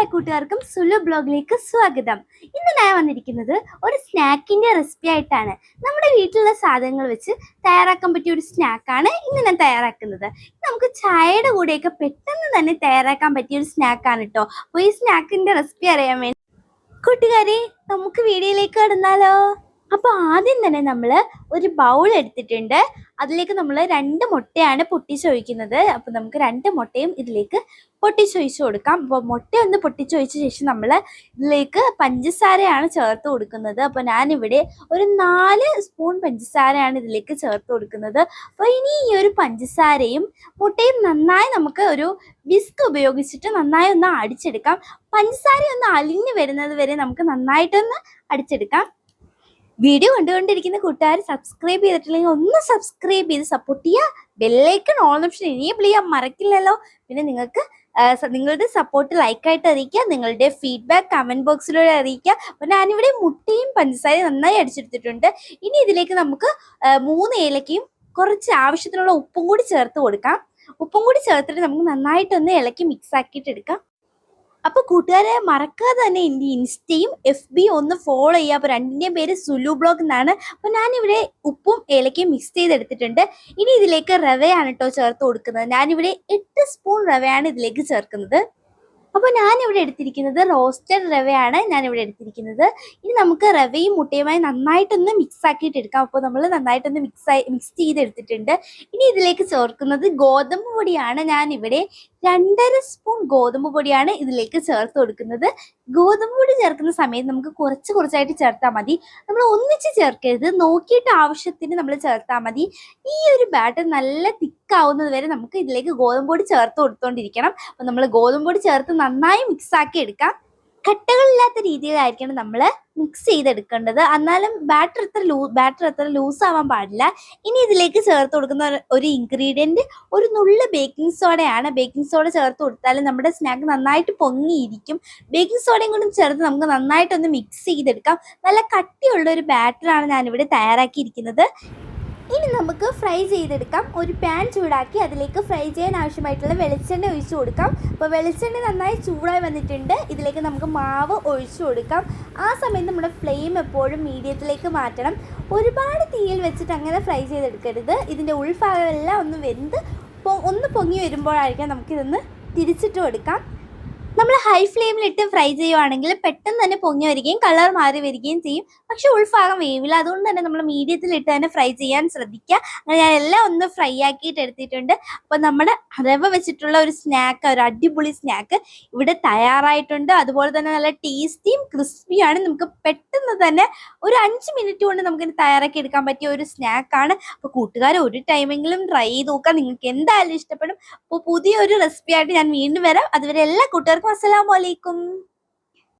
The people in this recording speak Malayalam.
എല്ലാ കൂട്ടുകാർക്കും സുലു ബ്ലോഗിലേക്ക് സ്വാഗതം. ഇന്ന് ഞാൻ വന്നിരിക്കുന്നത് ഒരു സ്നാക്കിന്റെ റെസിപ്പി ആയിട്ടാണ്. നമ്മുടെ വീട്ടിലുള്ള സാധനങ്ങൾ വെച്ച് തയ്യാറാക്കാൻ പറ്റിയ ഒരു സ്നാക്കാണ് ഇന്ന് ഞാൻ തയ്യാറാക്കുന്നത്. നമുക്ക് ചായയുടെ കൂടെയൊക്കെ പെട്ടെന്ന് തന്നെ തയ്യാറാക്കാൻ പറ്റിയ ഒരു സ്നാക്കാണ് കേട്ടോ അപ്പോൾ ഈ സ്നാക്കിന്റെ റെസിപ്പി അറിയാൻ വേണ്ടി കൂട്ടുകാരെ നമുക്ക് വീഡിയോയിലേക്ക് കടന്നാലോ. അപ്പൊ ആദ്യം തന്നെ നമ്മൾ ഒരു ബൗൾ എടുത്തിട്ടുണ്ട്. അതിലേക്ക് നമ്മൾ രണ്ട് മുട്ടയാണ് പൊട്ടിച്ചൊഴിക്കുന്നത്. അപ്പോൾ നമുക്ക് രണ്ട് മുട്ടയും ഇതിലേക്ക് പൊട്ടിച്ചൊഴിച്ച് കൊടുക്കാം. അപ്പോൾ മുട്ട ഒന്ന് പൊട്ടിച്ചൊഴിച്ച ശേഷം നമ്മൾ ഇതിലേക്ക് പഞ്ചസാരയാണ് ചേർത്ത് കൊടുക്കുന്നത്. അപ്പോൾ ഞാനിവിടെ ഒരു നാല് സ്പൂൺ പഞ്ചസാരയാണ് ഇതിലേക്ക് ചേർത്ത് കൊടുക്കുന്നത്. അപ്പോൾ ഇനി ഈ ഒരു പഞ്ചസാരയും മുട്ടയും നന്നായി നമുക്ക് ഒരു വിസ്ക് ഉപയോഗിച്ചിട്ട് നന്നായി ഒന്ന് അടിച്ചെടുക്കാം. പഞ്ചസാര ഒന്ന് അലിഞ്ഞ് വരുന്നത് വരെ നമുക്ക് നന്നായിട്ടൊന്ന് അടിച്ചെടുക്കാം. വീഡിയോ കണ്ടുകൊണ്ടിരിക്കുന്ന കൂട്ടുകാർ സബ്സ്ക്രൈബ് ചെയ്തിട്ടില്ലെങ്കിൽ ഒന്ന് സബ്സ്ക്രൈബ് ചെയ്ത് സപ്പോർട്ട് ചെയ്യുക ബെല്ലൈക്കൺ ഓൺ ഓപ്ഷൻ എനേബിൾ ചെയ്യാൻ മറക്കില്ലല്ലോ. പിന്നെ നിങ്ങൾക്ക് നിങ്ങളുടെ സപ്പോർട്ട് ലൈക്കായിട്ട് അറിയിക്കുക. നിങ്ങളുടെ ഫീഡ്ബാക്ക് കമന്റ് ബോക്സിലൂടെ അറിയിക്കുക. അപ്പോൾ ഞാനിവിടെ മുട്ടയും പഞ്ചസാരയും നന്നായി അടിച്ചെടുത്തിട്ടുണ്ട്. ഇനി ഇതിലേക്ക് നമുക്ക് മൂന്ന് ഏലക്കയും കുറച്ച് ആവശ്യത്തിനുള്ള ഉപ്പും കൂടി ചേർത്ത് കൊടുക്കാം. ഉപ്പും കൂടി ചേർത്തിട്ട് നമുക്ക് നന്നായിട്ടൊന്ന് ഇളക്കി മിക്സ് ആക്കിയിട്ട് എടുക്കാം. അപ്പൊ കൂട്ടുകാരെ മറക്കാതെ തന്നെ എന്റെ ഇൻസ്റ്റയും എഫ് ബി ഒന്ന് ഫോളോ ചെയ്യുക. അപ്പൊ രണ്ടിന്റെയും പേര് സുലു ബ്ലോഗ് എന്നാണ്. അപ്പൊ ഞാനിവിടെ ഉപ്പും ഏലക്കയും മിക്സ് ചെയ്തെടുത്തിട്ടുണ്ട്. ഇനി ഇതിലേക്ക് റവയാണ് കേട്ടോ ചേർത്ത് കൊടുക്കുന്നത്. ഞാനിവിടെ എട്ട് സ്പൂൺ റവയാണ് ഇതിലേക്ക് ചേർക്കുന്നത്. അപ്പോൾ ഞാനിവിടെ എടുത്തിരിക്കുന്നത് റോസ്റ്റഡ് റവയാണ് ഞാനിവിടെ എടുത്തിരിക്കുന്നത്. ഇനി നമുക്ക് റവയും മുട്ടയുമായി നന്നായിട്ടൊന്ന് മിക്സ് ആക്കിയിട്ട് എടുക്കാം. അപ്പോൾ നമ്മൾ നന്നായിട്ടൊന്ന് മിക്സ് ആയി മിക്സ് ചെയ്തെടുത്തിട്ടുണ്ട്. ഇനി ഇതിലേക്ക് ചേർക്കുന്നത് ഗോതമ്പ് പൊടിയാണ് ഞാനിവിടെ രണ്ടര സ്പൂൺ ഗോതമ്പ് പൊടിയാണ് ഇതിലേക്ക് ചേർത്ത് കൊടുക്കുന്നത്. ഗോതമ്പ് പൊടി ചേർക്കുന്ന സമയത്ത് നമുക്ക് കുറച്ച് കുറച്ചായിട്ട് ചേർത്താൽ മതി. നമ്മൾ ഒന്നിച്ച് ചേർക്കരുത്. നോക്കിയിട്ട് ആവശ്യത്തിന് നമ്മൾ ചേർത്താൽ മതി. ഈ ഒരു ബാറ്റർ നല്ല തിക്കാവുന്നത് വരെ നമുക്ക് ഇതിലേക്ക് ഗോതമ്പ് പൊടി ചേർത്ത് കൊടുത്തോണ്ടിരിക്കണം. അപ്പം നമ്മൾ ഗോതമ്പ് പൊടി ചേർത്ത് നന്നായി മിക്സാക്കി എടുക്കാം. കട്ടകളില്ലാത്ത രീതിയിലായിരിക്കണം നമ്മൾ മിക്സ് ചെയ്തെടുക്കേണ്ടത്. എന്നാലും ബാറ്റർ എത്ര ലൂ ബാറ്റർ എത്ര ലൂസ് ആവാൻ പാടില്ല. ഇനി ഇതിലേക്ക് ചേർത്ത് കൊടുക്കുന്ന ഒരു- ഇൻഗ്രീഡിയന്റ് ഒരു നുള്ള ബേക്കിംഗ് സോഡയാണ് ബേക്കിംഗ് സോഡ ചേർത്ത് കൊടുത്താൽ നമ്മുടെ സ്നാക്ക് നന്നായിട്ട് പൊങ്ങിയിരിക്കും. ബേക്കിംഗ് സോഡയും കൂടി ചേർത്ത് നമുക്ക് നന്നായിട്ടൊന്ന് മിക്സ് ചെയ്തെടുക്കാം. നല്ല കട്ടിയുള്ള ഒരു ബാറ്ററാണ് ഞാനിവിടെ തയ്യാറാക്കിയിരിക്കുന്നത്. ഇനി നമുക്ക് ഫ്രൈ ചെയ്തെടുക്കാം. ഒരു പാൻ ചൂടാക്കി അതിലേക്ക് ഫ്രൈ ചെയ്യാൻ ആവശ്യമായിട്ടുള്ള വെളിച്ചെണ്ണ ഒഴിച്ചു കൊടുക്കാം. അപ്പോൾ വെളിച്ചെണ്ണ നന്നായി ചൂടായി വന്നിട്ടുണ്ട്. ഇതിലേക്ക് നമുക്ക് മാവ് ഒഴിച്ചു കൊടുക്കാം. ആ സമയത്ത് നമ്മുടെ ഫ്ലെയിം എപ്പോഴും മീഡിയത്തിലേക്ക് മാറ്റണം. ഒരുപാട് തീയിൽ വെച്ചിട്ട് അങ്ങനെ ഫ്രൈ ചെയ്തെടുക്കരുത്. ഇതിന്റെ ഉൾഭാഗമെല്ലാം ഒന്ന് വെന്ത് ഒന്ന് പൊങ്ങി വരുമ്പോഴായിരിക്കാം നമുക്കിതൊന്ന് തിരിച്ചിട്ട് കൊടുക്കാം. നമ്മൾ ഹൈ ഫ്ലെയിമിലിട്ട് ഫ്രൈ ചെയ്യുവാണെങ്കിൽ പെട്ടെന്ന് തന്നെ പൊങ്ങി വരികയും കളർ മാറി വരികയും ചെയ്യും. പക്ഷെ ഉൾഭാഗം വേവില്ല. അതുകൊണ്ട് തന്നെ നമ്മൾ മീഡിയത്തിലിട്ട് തന്നെ ഫ്രൈ ചെയ്യാൻ ശ്രദ്ധിക്കുക. അങ്ങനെ ഞാൻ എല്ലാം ഒന്ന് ഫ്രൈ ആക്കിയിട്ട് എടുത്തിട്ടുണ്ട്. അപ്പോൾ നമ്മുടെ റവ വെച്ചിട്ടുള്ള ഒരു സ്നാക്ക് ഒരു അടിപൊളി സ്നാക്ക് ഇവിടെ തയ്യാറായിട്ടുണ്ട്. അതുപോലെ തന്നെ നല്ല ടേസ്റ്റിയും ക്രിസ്പിയാണ് നമുക്ക് പെട്ടെന്ന് തന്നെ ഒരു അഞ്ച് മിനിറ്റ് കൊണ്ട് നമുക്ക് തയ്യാറാക്കി എടുക്കാൻ പറ്റിയ ഒരു സ്നാക്കാണ് അപ്പോൾ കൂട്ടുകാർ ഒരു ടൈമെങ്കിലും ട്രൈ ചെയ്ത് നോക്കാം നിങ്ങൾക്ക് എന്തായാലും ഇഷ്ടപ്പെടും. അപ്പോൾ പുതിയൊരു റെസിപ്പി ആയിട്ട് ഞാൻ വീണ്ടും വരാം. അതുവരെ എല്ലാ കൂട്ടുകാർക്കും असलकुम